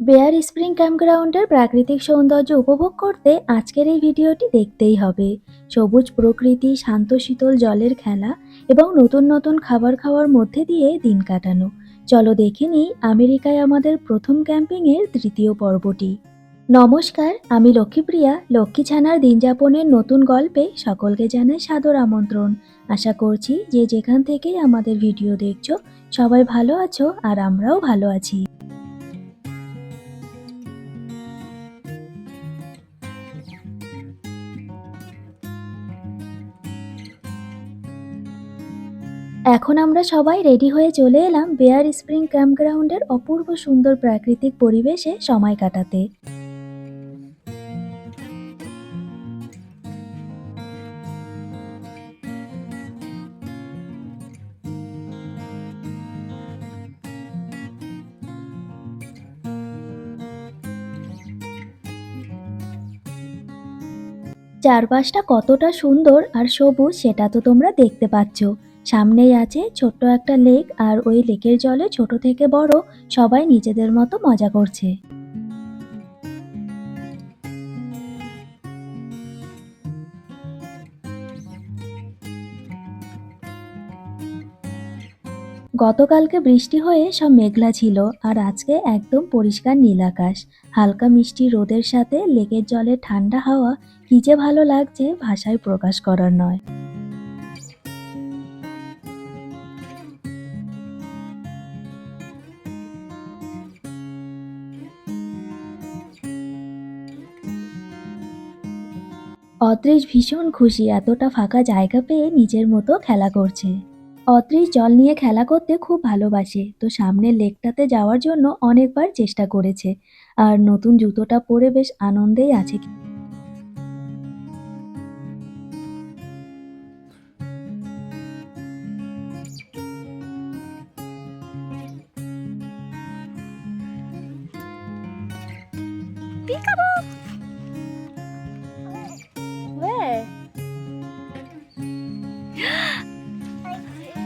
Bear spring ক্যাম্পগ্রাউন্ডের প্রাকৃতিক সৌন্দর্য উপভোগ করতে আজকের এই ভিডিওটি দেখতেই হবে। সবুজ প্রকৃতি, শান্ত শীতল জলের খেলা এবং নতুন নতুন খাবার খাওয়ার মধ্যে দিয়ে দিন কাটানো। চলো দেখে নিই আমেরিকায় আমাদের প্রথম ক্যাম্পিংয়ের তৃতীয় পর্বটি। নমস্কার, আমি লক্ষ্মীপ্রিয়া। লক্ষ্মী ছানার দিনযাপনের নতুন গল্পে সকলকে জানাই সাদর আমন্ত্রণ। আশা করছি যে যেখান থেকেই আমাদের ভিডিও দেখছ, সবাই ভালো আছো আর আমরাও ভালো আছি। এখন আমরা সবাই রেডি হয়ে চলে এলাম বেয়ার স্প্রিং ক্যাম্পগ্রাউন্ডের অপূর্ব সুন্দর প্রাকৃতিক পরিবেশে সময় কাটাতে। চারপাশটা কতটা সুন্দর আর সবুজ সেটা তো তোমরা দেখতে পাচ্ছ। সামনেই আছে ছোট্ট একটা লেক আর ওই লেকের জলে ছোট থেকে বড় সবাই নিজেদের মতো মজা করছে। গতকালকে বৃষ্টি হয়ে সব মেঘলা ছিল আর আজকে একদম পরিষ্কার নীল আকাশ। হালকা মিষ্টি রোদের সাথে লেকের জলে ঠান্ডা হাওয়া কি যে ভালো লাগছে ভাষায় প্রকাশ করার নয়। অত্রিশ ভীষণ খুশি, এতটা ফাঁকা জায়গা পেয়ে নিজের মতো খেলা করছে। অত্রিশ জল নিয়ে খেলা করতে খুব ভালোবাসে, তো সামনের লেকটাতে যাওয়ার জন্য অনেকবার চেষ্টা করেছে। আর নতুন জুতোটা পরে বেশ আনন্দেই আছে।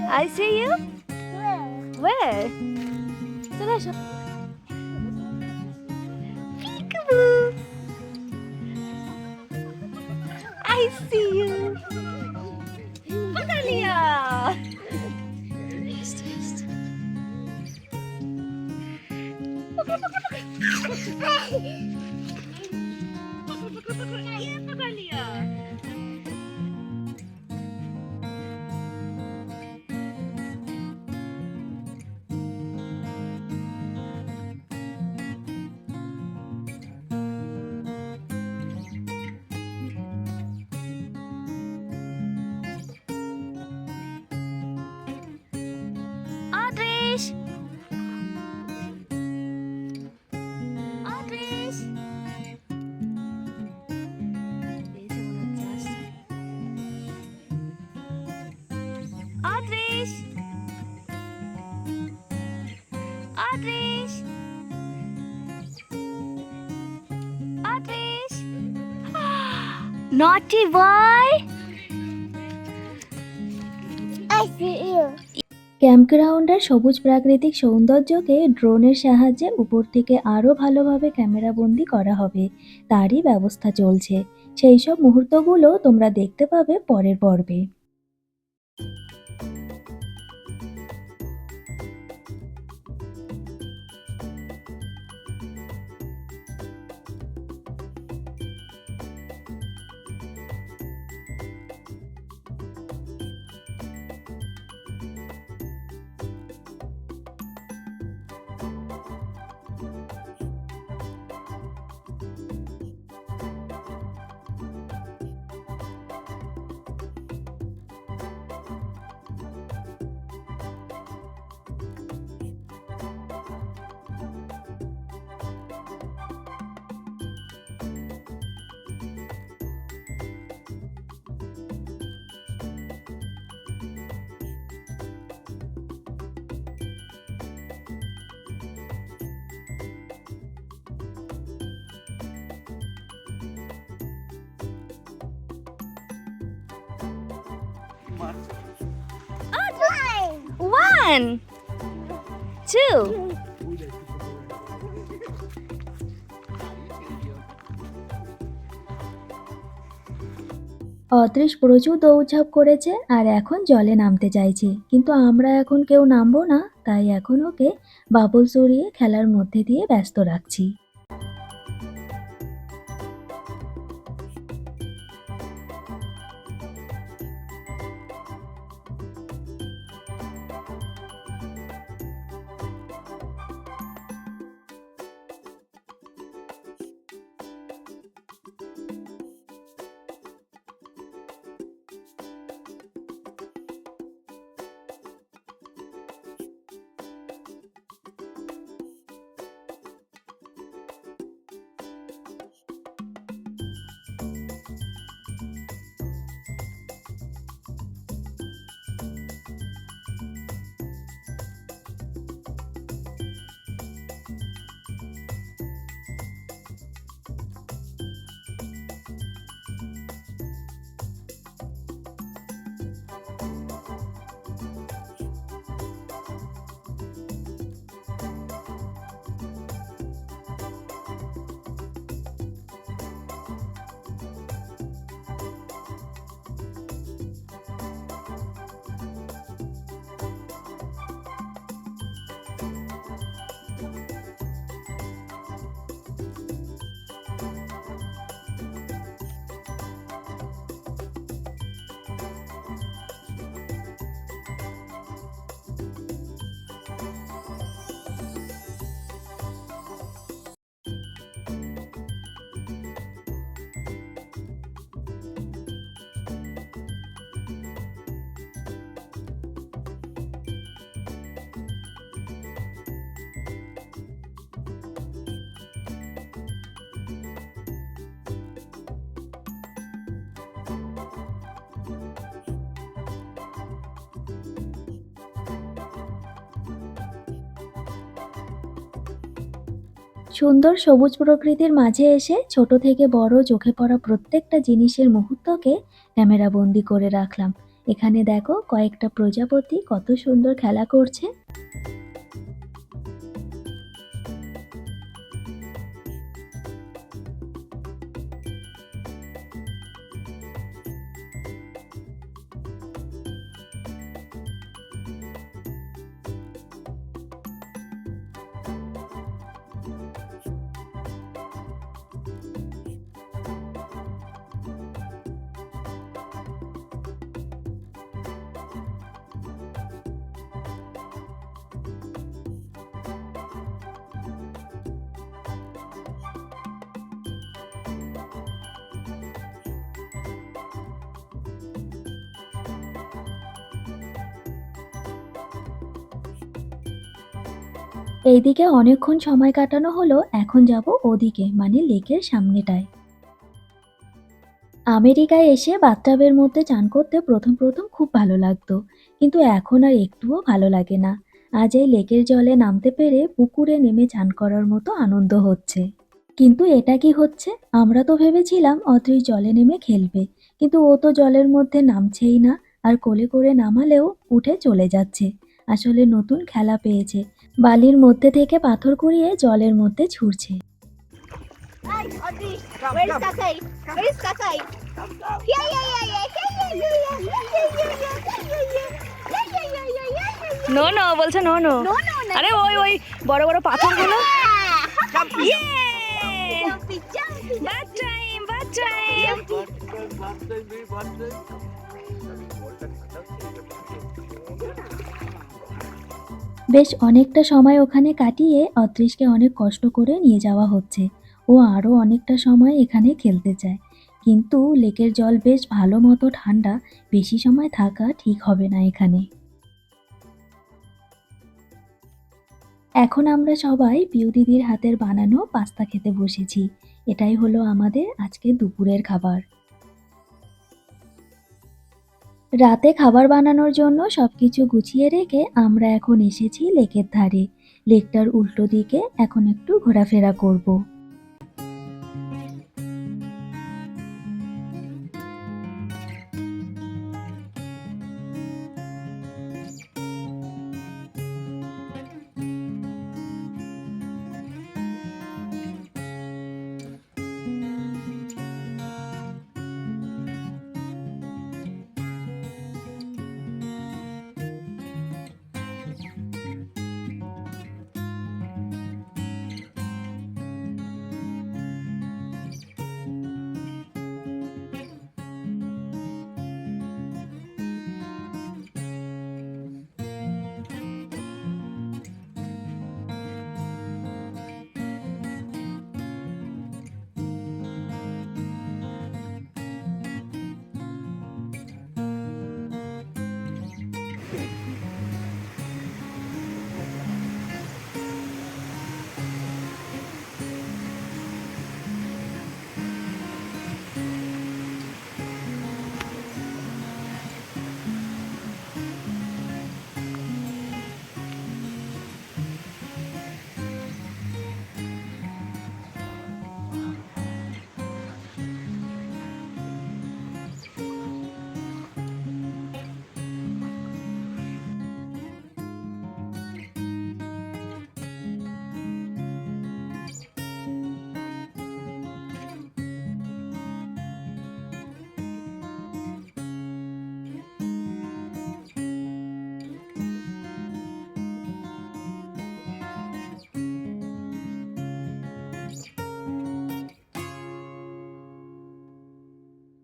I see you. Where? চলে আসো Naughty boy! I see you. ক্যাম্পগ্রাউন্ডের সবুজ প্রাকৃতিক সৌন্দর্যকে ড্রোনের সাহায্যে উপর থেকে আরও ভালোভাবে ক্যামেরাবন্দি করা হবে তারই ব্যবস্থা চলছে সেই সব মুহূর্তগুলো তোমরা দেখতে পাবে পরের পর্বে One, two, অদৃশ প্রচুর দৌড়ঝাঁপ করেছে আর এখন জলে নামতে চাইছে। কিন্তু আমরা এখন কেউ নামবো না তাই এখন ওকে বাবল সরিয়ে খেলার মধ্যে দিয়ে ব্যস্ত রাখছি। সুন্দর সবুজ প্রকৃতির মাঝে এসে ছোট থেকে বড় চোখে পড়া প্রত্যেকটা জিনিসের মুহূর্তকে ক্যামেরা বন্দি করে রাখলাম। এখানে দেখো কয়েকটা প্রজাপতি কত সুন্দর খেলা করছে। এইদিকে অনেকক্ষণ সময় কাটানো হলো, এখন যাব ওদিকে মানে লেকের সামনেটায়। আমেরিকায় এসে বাথটাবের মধ্যে চান করতে প্রথম প্রথম খুব ভালো লাগতো, কিন্তু এখন আর একটুও ভালো লাগে না। আজ এই লেকের জলে নামতে পেরে পুকুরে নেমে চান করার মতো আনন্দ হচ্ছে। কিন্তু এটা কি হচ্ছে? আমরা তো ভেবেছিলাম অত্রিশ জলে নেমে খেলবে, কিন্তু ও তো জলের মধ্যে নামছেই না, আর কোলে করে নামালেও উঠে চলে যাচ্ছে। আসলে নতুন খেলা পেয়েছে বালির মধ্যে থেকে পাথর কুড়িয়ে জলের মধ্যে ছুড়ছে নো নো বলছে নো নো আরে ওই ওই বড় বড় বেশ অনেকটা সময় ওখানে কাটিয়ে অদৃশকে অনেক কষ্ট করে নিয়ে যাওয়া হচ্ছে। ও আরও অনেকটা সময় এখানে খেলতে চায়। কিন্তু লেকের জল বেশ ভালো মতো ঠান্ডা, বেশি সময় থাকা ঠিক হবে না এখানে। এখন আমরা সবাই পিউ দিদির হাতের বানানো পাস্তা খেতে বসেছি। এটাই হলো আমাদের আজকে দুপুরের খাবার। রাতে খাবার বানানোর জন্য সব কিছু গুছিয়ে রেখে আমরা এখন এসেছি লেকের ধারে লেকটার উল্টো দিকে এখন একটু ঘোরাফেরা করব।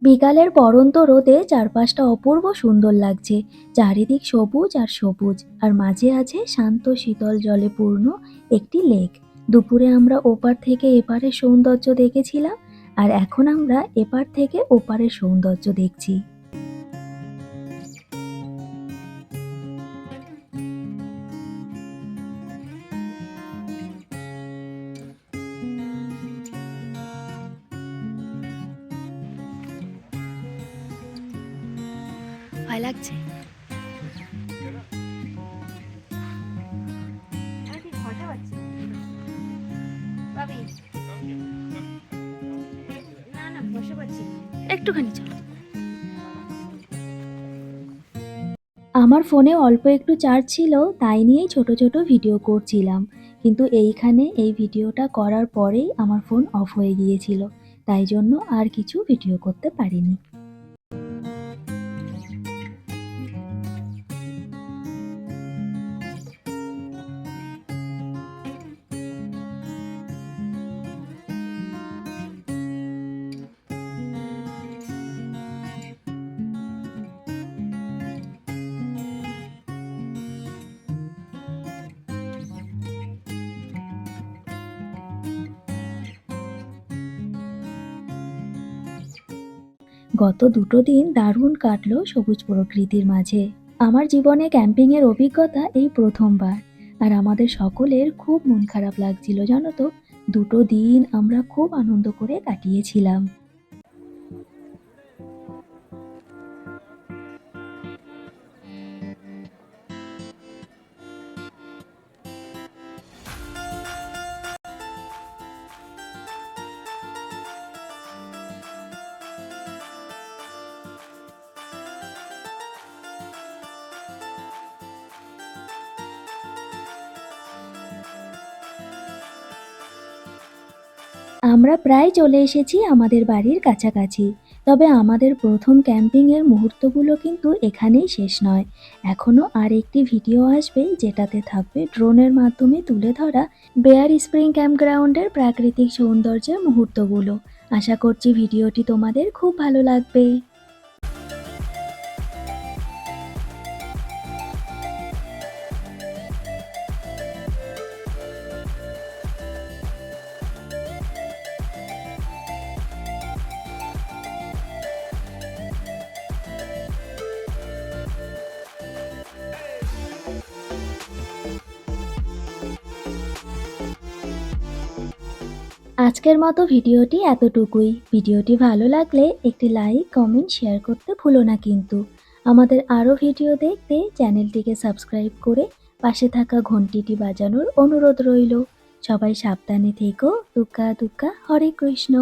বিকালের পরন্ত রোদে চারপাশটা অপূর্ব সুন্দর লাগছে। চারিদিক সবুজ আর সবুজ, আর মাঝে আছে শান্ত শীতল জলে পূর্ণ একটি লেক। দুপুরে আমরা ওপার থেকে এপারের সৌন্দর্য দেখেছিলাম, আর এখন আমরা এপার থেকে ওপারের সৌন্দর্য দেখছি। ভয় লাগছে। একটুখানি চলো। আমার ফোনে অল্প একটু চার্জ ছিল তাই নিয়েই ছোট ছোট ভিডিও করছিলাম। কিন্তু এইখানে এই ভিডিওটা করার পরেই আমার ফোন অফ হয়ে গিয়েছিল তাই জন্য আর কিছু ভিডিও করতে পারিনি। গত দুটো দিন দারুণ কাটলো সবুজ প্রকৃতির মাঝে। আমার জীবনে ক্যাম্পিংয়ের অভিজ্ঞতা এই প্রথমবার। আর আমাদের সকলের খুব মন খারাপ লাগছিল, জানো তো? দুটো দিন আমরা খুব আনন্দ করে কাটিয়েছিলাম। আমরা প্রায় চলে এসেছি আমাদের বাড়ির কাছাকাছি। তবে আমাদের প্রথম ক্যাম্পিংয়ের মুহূর্তগুলো কিন্তু এখানেই শেষ নয়। এখনও আর একটি ভিডিও আসবে যেটাতে থাকবে ড্রোনের মাধ্যমে তুলে ধরা বেয়ার স্প্রিং ক্যাম্পগ্রাউন্ডের প্রাকৃতিক সৌন্দর্যের মুহূর্তগুলো। আশা করছি ভিডিওটি তোমাদের খুব ভালো লাগবে আজকের মতো ভিডিওটি এতটুকুই। ভিডিওটি ভালো লাগলে একটি লাইক, কমেন্ট, শেয়ার করতে ভুলো না কিন্তু। আমাদের আরও ভিডিও দেখতে চ্যানেলটিকে সাবস্ক্রাইব করে পাশে থাকা ঘন্টিটি বাজানোর অনুরোধ রইল। সবাই সাবধানে থেকো। দুঃখা দুঃখা হরে কৃষ্ণ।